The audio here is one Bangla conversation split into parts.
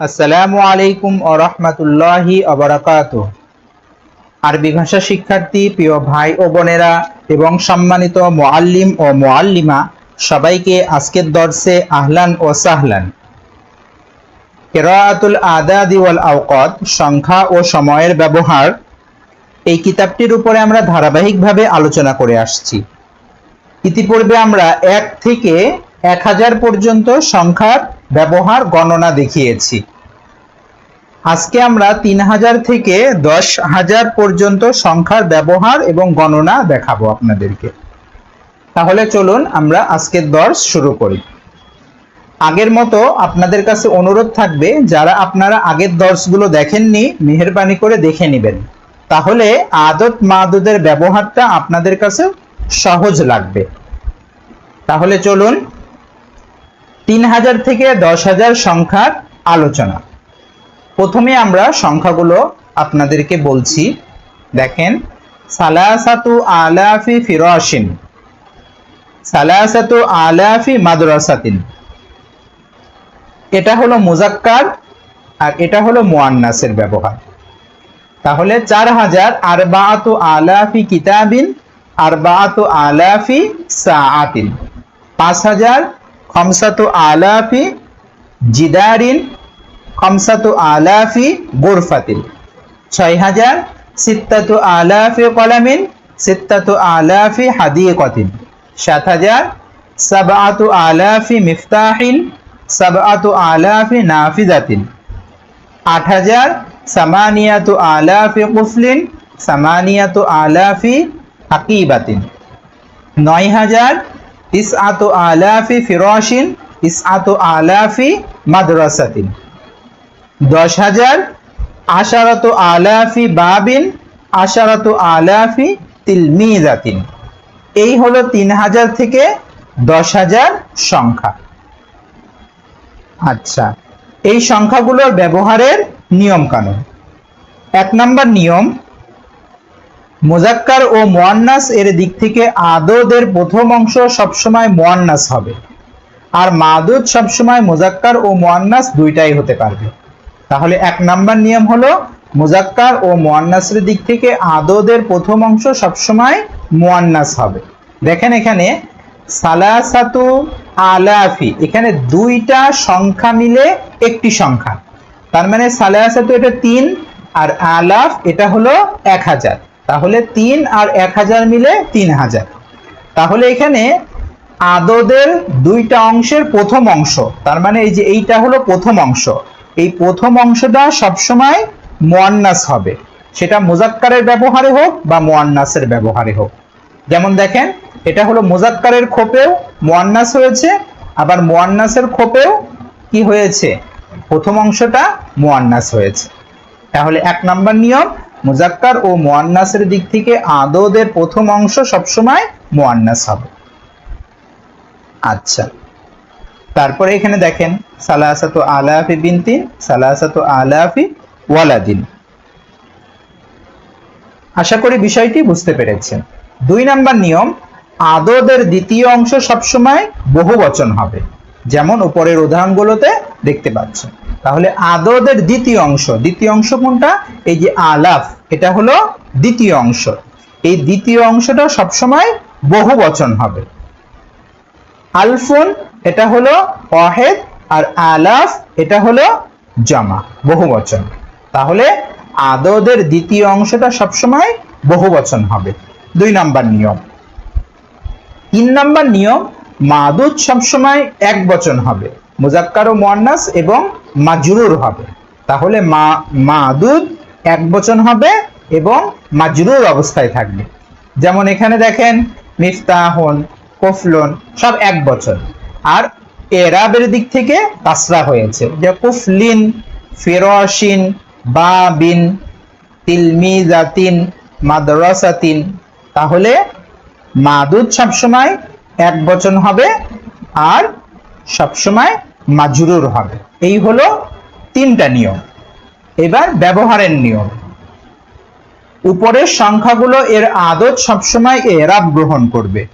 আসসালামু আলাইকুম ও রহমতুল্লাহি অবরাকাত আরবি ভাষা শিক্ষার্থী, প্রিয় ভাই ও বোনেরা এবং সম্মানিত মোয়াল্লিম ও মোয়াল্লিমা সবাইকে আজকের দর্শে আহলান ও সাহলান। কেরাতুল আদাদি ওয়াল আওকাত সংখ্যা ও সময়ের ব্যবহার। এই কিতাবটির উপরে আমরা ধারাবাহিকভাবে আলোচনা করে আসছি। ইতিপূর্বে আমরা এক থেকে এক হাজার পর্যন্ত সংখ্যার ব্যবহার গণনা দেখিয়েছি। আজকে আমরা তিন হাজার থেকে দশ হাজার পর্যন্ত সংখ্যার ব্যবহার এবং গণনা দেখাবো আপনাদেরকে। তাহলে চলুন আমরা আজকের দর্শ শুরু করি। আগের মতো আপনাদের কাছে অনুরোধ থাকবে, যারা আপনারা আগের দর্শগুলো দেখেননি, মেহরবানি করে দেখে নেবেন। তাহলে আদত মাদুদের ব্যবহারটা আপনাদের কাছে সহজ লাগবে। তাহলে চলুন তিন হাজার থেকে দশ হাজার সংখ্যার আলোচনা। প্রথমে আমরা সংখ্যাগুলো আপনাদেরকে বলছি। দেখেন, সালাসাতু আলাফি ফিরাসিন সালাসাতু আলাফি মাদ্রাসাতিন। এটা হলো মুজাক্কার আর এটা হলো মুয়ান্নাসের ব্যবহার। তাহলে চার হাজার আরবাআতু আলাফি কিতাবিন, আরবাআতু আলাফি সাআতিন। পাঁচ হাজার খমসাতু আলাফি জিদারিন খমসাতু আলাফি গোরফাতিন ছয় হাজার সিত্তাতু আলাফি কলামিন সিত্তাতু আলাফি হাদিকতিন সাত হাজার সাবআতু আলাফি মিফতাহিন সাবআতু আলাফি নাফিজাতিন আট হাজার সামানিয়াতু আলাফি কুফলিন সামানিয়াতু আলাফি হাকিবাতিন নয় হাজার ইসআতু আলাফি ফিরাসিন ইসআতু আলাফি মাদ্রাসাতিন। দশ হাজার আশারতু আলাফি বাবিন, আশারতু আলাফি তিলমিজাতিন। এই হলো তিন হাজার থেকে দশ হাজার সংখ্যা। আচ্ছা এই সংখ্যাগুলোর ব্যবহারের নিয়ম কানুন এক নম্বর নিয়ম মোজাক্কার ও মোয়ান্নাস এর দিক থেকে আদদের প্রথম অংশ সবসময় মোয়ান্নাস হবে। আর মাদুদ সবসময় মোজাক্কার ও মোয়ান্নাস দুইটাই হতে পারবে। তাহলে এক নাম্বার নিয়ম হলো, মোজাক্কার ও মোয়ান্নাসের দিক থেকে আদদের প্রথম অংশ সবসময় মোয়ান্নাস হবে। দেখেন এখানে, সালাসাতু আলাফি, এখানে দুইটা সংখ্যা মিলে একটি সংখ্যা। তার মানে সালাসাতু এটা তিন, আর আলাফ এটা হলো এক হাজার। তাহলে তিন আর এক হাজার মিলে তিন হাজার। তাহলে এখানে আদদের দুইটা অংশের প্রথম অংশ, তার মানে এই যে এইটা হলো প্রথম অংশ। এই প্রথম অংশটা সবসময় মোয়ান্নাস হবে। সেটা মুজাক্কারের ব্যবহারে হোক বা মোয়ান্নাসের ব্যবহারে হোক। যেমন দেখেন, এটা হলো মুজাক্কারের খোপেও মোয়ান্নাস হয়েছে, আবার মোয়ান্নাসের খোপেও কি হয়েছে? প্রথম অংশটা মোয়ান্নাস হয়েছে। তাহলে এক নম্বর নিয়ম মুজাক্কার ও মোয়ান্নাসের দিক থেকে আদদের প্রথম অংশ সবসময় মোয়ান্নাস হবে। আচ্ছা। তারপরে এখানে দেখেন, সালাসাতু আলাফি বিনতিন সালাসাতু আলাফি ওয়ালাদিন। আশা করি বিষয়টি বুঝতে পেরেছেন। দুই নাম্বার নিয়ম, আদদের দ্বিতীয় অংশ সবসময় বহু বচন হবে। যেমন উপরের উদাহরণগুলোতে দেখতে পাচ্ছেন। তাহলে আদদের দ্বিতীয় অংশ দ্বিতীয় অংশ কোনটা? এই যে আলাফ এটা হলো দ্বিতীয় অংশ। এই দ্বিতীয় অংশটা সবসময় বহু বচন হবে। আলফুন, এটা হলো অহেদ আর আলাফ, এটা হলো জামা, বহু বচন। তাহলে আদদের দ্বিতীয় অংশটা সবসময় বহু বচন হবে। দুই নাম্বার নিয়ম। তিন নাম্বার নিয়ম, মাদুদ সবসময় এক বচন হবে। মুজাক্কার ও মোয়ান্নাস এবং মাজরুর হবে। তাহলে মা, মাদুদ এক বচন হবে এবং মাজরুর অবস্থায় থাকবে। যেমন এখানে দেখেন, মিফতাহন, কফলন, সব এক বচন। আর এরাবের দিক থেকে কাসরা হয়েছে। যে কুফলিন ফেরসিন বাবিন, তিলমিজাতিন, মাদ্রাসাতিন, তাহলে মাদুদ সবসময় এক বচন হবে আর সবসময় মাজরুর হবে। এই হলো তিনটা নিয়ম। এবার ব্যবহারের নিয়ম। উপরের সংখ্যাগুলো এর আদত সবসময় এরাব গ্রহণ করবে।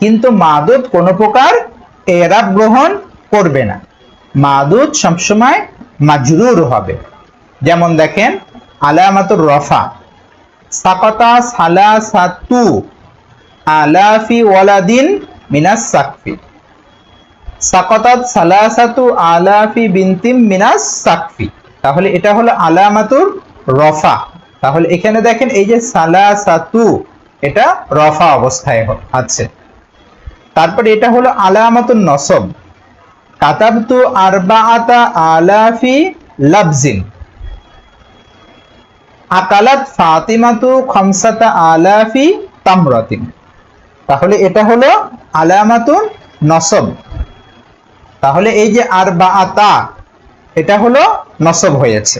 কিন্তু মাদুদ কোনো প্রকার এরাব গ্রহণ করবে না। মাদুদ সবসময় মাজরুর হবে। যেমন দেখেন, আলামাতুর রফা, সাকাতা সালাসাতু, আলাফি ওয়ালাদিন মিনাস সাকফি। সাকাতাত সালাসাতু, আলাফি বিনতিম মিনাস সাকফি। তাহলে এটা হলো আলামাতুর রফা। তাহলে এখানে দেখেন এই যে সালাসাতু, এটা রফা অবস্থায় আছে। তারপরে এটা হলো আলামাতুন নসব। কাতাবতু আরবাআতা আলাফি লাবজিন। আকালাত ফাতিমাতু খমসাতা আলাফি তামরাতিন। তাহলে এটা হলো আলামাতুন নসব। তাহলে এই যে আর বা আতা এটা হলো নসব হয়েছে।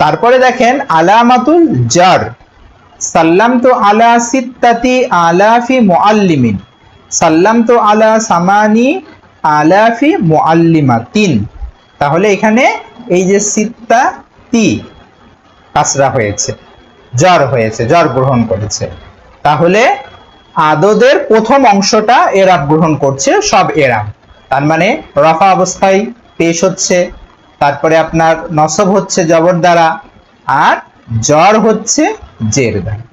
তারপরে দেখেন, আলামাতুল জার। সাল্লাম তো আলা সিত্তাতি আলাফি মুআল্লিমিন। সাল্লাম তো আলা সামানি আলাফি মুআল্লিমাতিন। তাহলে এখানে এই যে সিত্তা তি কাসরা হয়েছে জ্বর হয়েছে জ্বর গ্রহণ করেছে। তাহলে আদদের প্রথম অংশটা এরাব গ্রহণ করছে, সব এরাব। তার মানে রফা অবস্থায় পেশ হচ্ছে, তারপরে আপনার নসব হচ্ছে জবর দ্বারা আর জ্বর হচ্ছে জের দ্বারা।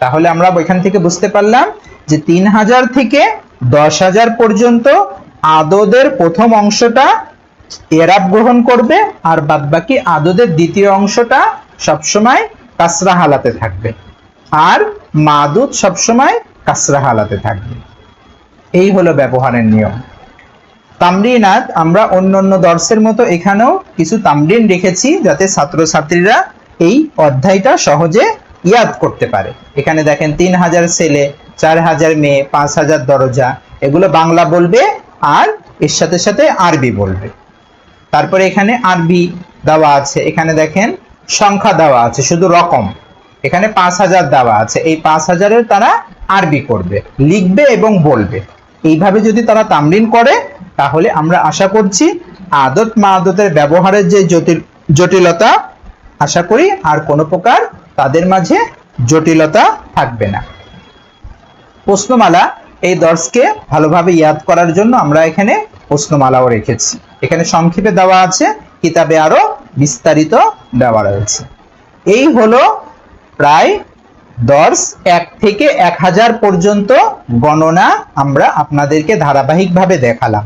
তাহলে আমরা ওইখান থেকে বুঝতে পারলাম যে তিন হাজার থেকে দশ হাজার পর্যন্ত আদদের প্রথম অংশটা এরাব গ্রহণ করবে আর বাদবাকি আদদের দ্বিতীয় অংশটা সবসময় কাসরা হালাতে থাকবে। আর মাদুদ সবসময় কাসরা হালাতে থাকবে। এই হলো ব্যবহারের নিয়ম। তামরিনাত আমরা অন্য অন্য দর্শের মতো এখানেও কিছু তামরিন রেখেছি যাতে ছাত্রছাত্রীরা এই অধ্যায়টা সহজে ইয়াদ করতে পারে। এখানে দেখেন তিন হাজার ছেলে, চার হাজার মেয়ে, পাঁচ হাজার দরজা, এগুলো বাংলা বলবে আর এর সাথে সাথে আরবি বলবে। তারপরে এখানে আরবি দেওয়া আছে, এখানে দেখেন সংখ্যা দেওয়া আছে, শুধু রকম। এখানে পাঁচ হাজার দেওয়া আছে, এই পাঁচ হাজারের তারা আরবি করবে, লিখবে এবং বলবে। এইভাবে যদি তারা তামরিন করে তাহলে আমরা আশা করছি আদত মা আদতের ব্যবহারের যে জটিল, জটিলতা, আশা করি আর কোনো প্রকার তাদের মাঝে জটিলতা থাকবে না। প্রশ্নমালা এই দর্শকে ভালোভাবে ইয়াদ করার জন্য আমরা এখানে প্রশ্নমালাও রেখেছি। এখানে সংক্ষেপে দেওয়া আছে, কিতাবে আরও বিস্তারিত দেওয়া রয়েছে। এই হলো প্রায় দর্শ এক থেকে এক হাজার পর্যন্ত গণনা আমরা আপনাদেরকে ধারাবাহিকভাবে দেখালাম।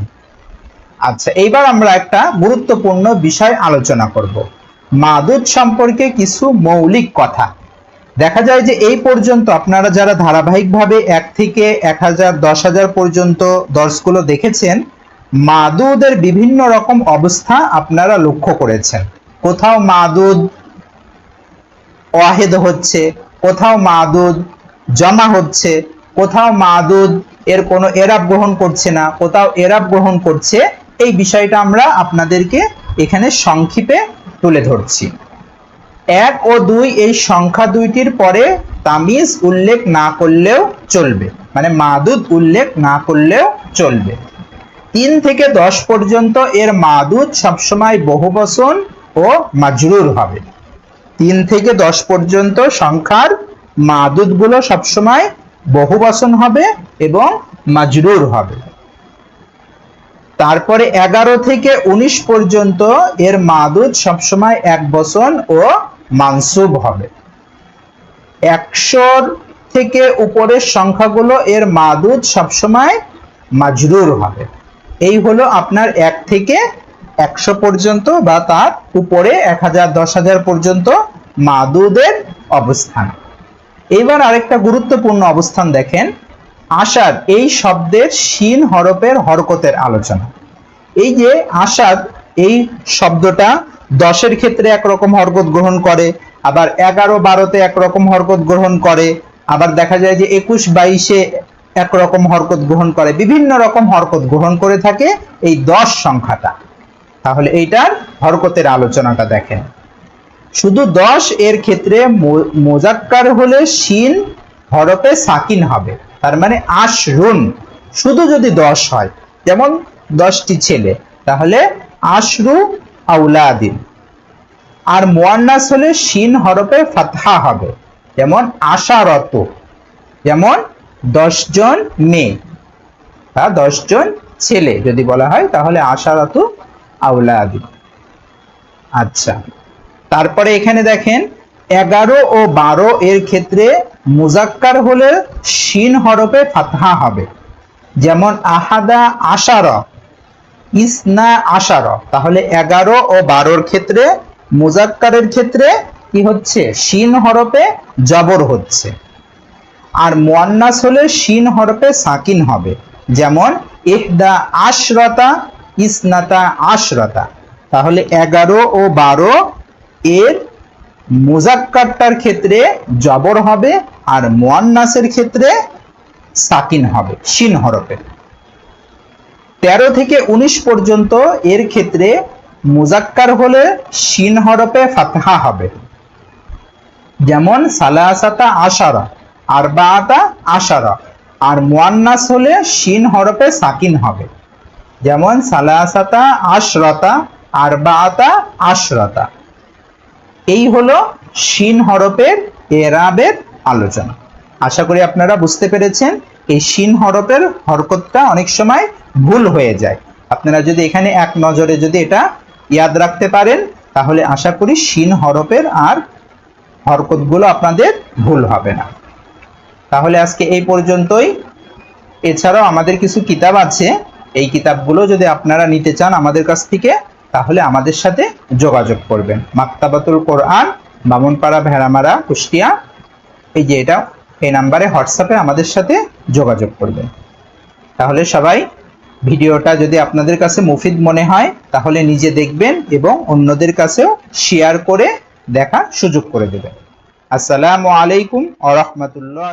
আচ্ছা এইবার আমরা একটা গুরুত্বপূর্ণ বিষয় আলোচনা করব। মাদুদ সম্পর্কে কিছু মৌলিক কথা। দেখা যায় যে এই পর্যন্ত আপনারা যারা ধারাবাহিকভাবে এক থেকে এক হাজার, দশ হাজার পর্যন্ত দর্শগুলো দেখেছেন, মাদুদের বিভিন্ন রকম অবস্থা আপনারা লক্ষ্য করেছেন। কোথাও মাদুদ ওয়াহেদ হচ্ছে, কোথাও মাদুদ জমা হচ্ছে, কোথাও মাদুদ এর কোনো এরাব গ্রহণ করছে না, কোথাও এরাব গ্রহণ করছে এই বিষয়টা আমরা আপনাদেরকে এখানে সংক্ষেপে তুলে ধরছি। এক ও দুই এই সংখ্যা দুইটির পরে তামিজ উল্লেখ না করলেও চলবে মানে মাদুদ উল্লেখ না করলেও চলবে। তিন থেকে দশ পর্যন্ত এর মাদুদ সবসময় বহুবচন ও মাজরুর হবে। তিন থেকে দশ পর্যন্ত সংখ্যার মাদুদগুলো সবসময় বহুবচন হবে এবং মাজরুর হবে। তারপরে এগারো থেকে উনিশ পর্যন্ত এর মাদুদ সবসময় এক বচন ও মানসুব হবে। একশোর থেকে উপরের সংখ্যাগুলো এর মাদুদ সবসময় মাজরুর হবে। এই হলো আপনার এক থেকে একশো পর্যন্ত বা তার উপরে এক হাজার, দশ হাজার পর্যন্ত মাদুদের অবস্থান। এবার আরেকটা গুরুত্বপূর্ণ অবস্থান দেখেন। আষাঢ় এই শব্দের শিন হরফের হরকতের আলোচনা। এই যে আসাদ এই শব্দটা দশের ক্ষেত্রে একরকম হরকত গ্রহণ করে, আবার এগারো বারোতে একরকম হরকত গ্রহণ করে, আবার দেখা যায় যে একুশ বাইশে একরকম হরকত গ্রহণ করে, বিভিন্ন রকম হরকত গ্রহণ করে থাকে এই দশ সংখ্যাটা। তাহলে এইটার হরকতের আলোচনাটা দেখেন। শুধু দশ এর ক্ষেত্রে মোজাক্কার হলে শিন হরফে সাকিন হবে। তার মানে আশরুন। শুধু যদি দশ হয়, যেমন দশটি ছেলে, তাহলে আশরু আউলাদিন। আর মোয়ান্নাস হলে শিন হরফে ফাতহা হবে, যেমন আশারত। যেমন দশজন মেয়ে বা দশজন ছেলে যদি বলা হয়, তাহলে আশারত আউলাদি আচ্ছা তারপরে এখানে দেখেন এগারো ও বারো এর ক্ষেত্রে মুজাক্কার হলে শিন হরফে ফাতহা হবে। যেমন আহাদা আশার, ইসনা আশার। তাহলে এগারো ও বারোর ক্ষেত্রে মুজাক্কারের ক্ষেত্রে কি হচ্ছে? শিন হরফে জবর হচ্ছে। আর মোয়ান্নাস হলে শিন হরফে সাকিন হবে। যেমন ইহদা আশরতা, ইসনাতা আশরতা। তাহলে এগারো ও বারো এর মুজাক্কারটার ক্ষেত্রে জবর হবে আর মোয়ান্নাসের ক্ষেত্রে সাকিন হবে, শিন হরফে। তেরো থেকে উনিশ পর্যন্ত এর ক্ষেত্রে মুজাক্কার হলে শিন হরফে ফাতহা হবে। যেমন সালাসাতা আশারা আর বাতা আশারা, আর মুয়ান্নাস হলে শিন হরফে সাকিন হবে। যেমন সালাসাতা আশরতা আর বাতা আশরতা। এই হলো শিন হরফের এরাবের আলোচনা। আশা করি আপনারা বুঝতে পেরেছেন, এই শিন হরফের হরকতটা অনেক সময় ভুল হয়ে যায়। আপনারা যদি এখানে এক নজরে যদি এটা ইয়াদ রাখতে পারেন, তাহলে আশা করি শিন হরফের আর হরকতগুলো আপনাদের ভুল হবে না। তাহলে আজকে এই পর্যন্তই। এছাড়াও আমাদের কিছু কিতাব আছে। এই কিতাবগুলো যদি আপনারা নিতে চান আমাদের কাছ থেকে তাহলে আমাদের সাথে যোগাযোগ করবেন। মাক্তাবাতুল কোরআন, বামনপাড়া, ভেড়ামারা, কুষ্টিয়া, এই যে এটা, এই নাম্বারে হোয়াটসঅ্যাপে আমাদের সাথে যোগাযোগ করবেন। তাহলে সবাই ভিডিওটা যদি আপনাদের কাছে মুফিদ মনে হয়, তাহলে নিজে দেখবেন এবং অন্যদের কাছেও শেয়ার করে দেখা সুযোগ করে দেবেন। আসসালামু আলাইকুম আ রহমতুল্লাহ।